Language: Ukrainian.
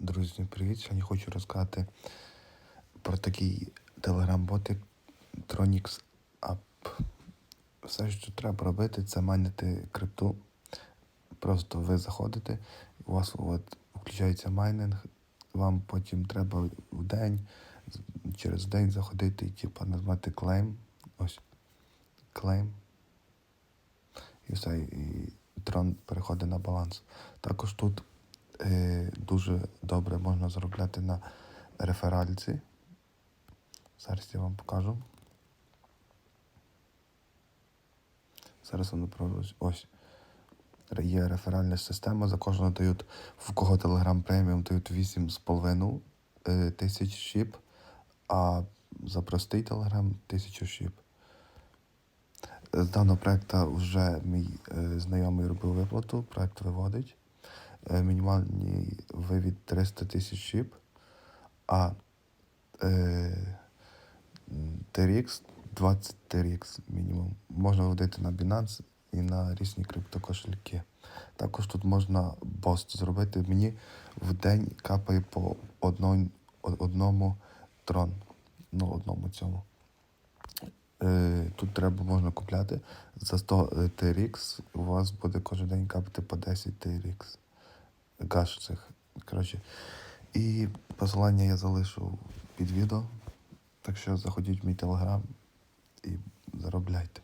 Друзі, привіт! Сьогодні хочу розказати про такий телеграм-ботик Tronix App. Все, що треба робити, це майнити крипту. Просто ви заходите, у вас от включається майнинг, вам потім треба в день, через день заходити і типу, назвати claim. Ось claim. І все, і трон переходить на баланс. Також тут дуже добре можна заробляти на реферальці. Зараз я вам покажу. Зараз вам направлю. Ось. Є реферальна система, за кожного дають, в кого Telegram преміум дають 8,5 е, тисяч шіп, а за простий Telegram 1000 шіп. З даного проекту вже мій е, знайомий робив виплату, проект виводить. Е, мінімальний вивід 300 тисяч шіп, а е, TRX 20 TRX мінімум. Можна виводити на Binance і на різні криптокошельки. Також тут можна бост зробити. Мені в день капає по одному, одному трон. Ну, одному цьому. Е, Тут треба можна купляти. За 100 TRX у вас буде кожен день капати по 10 TRX. Гаш цих. Коротше. І посилання я залишу під відео. Так що заходіть в мій телеграм і заробляйте.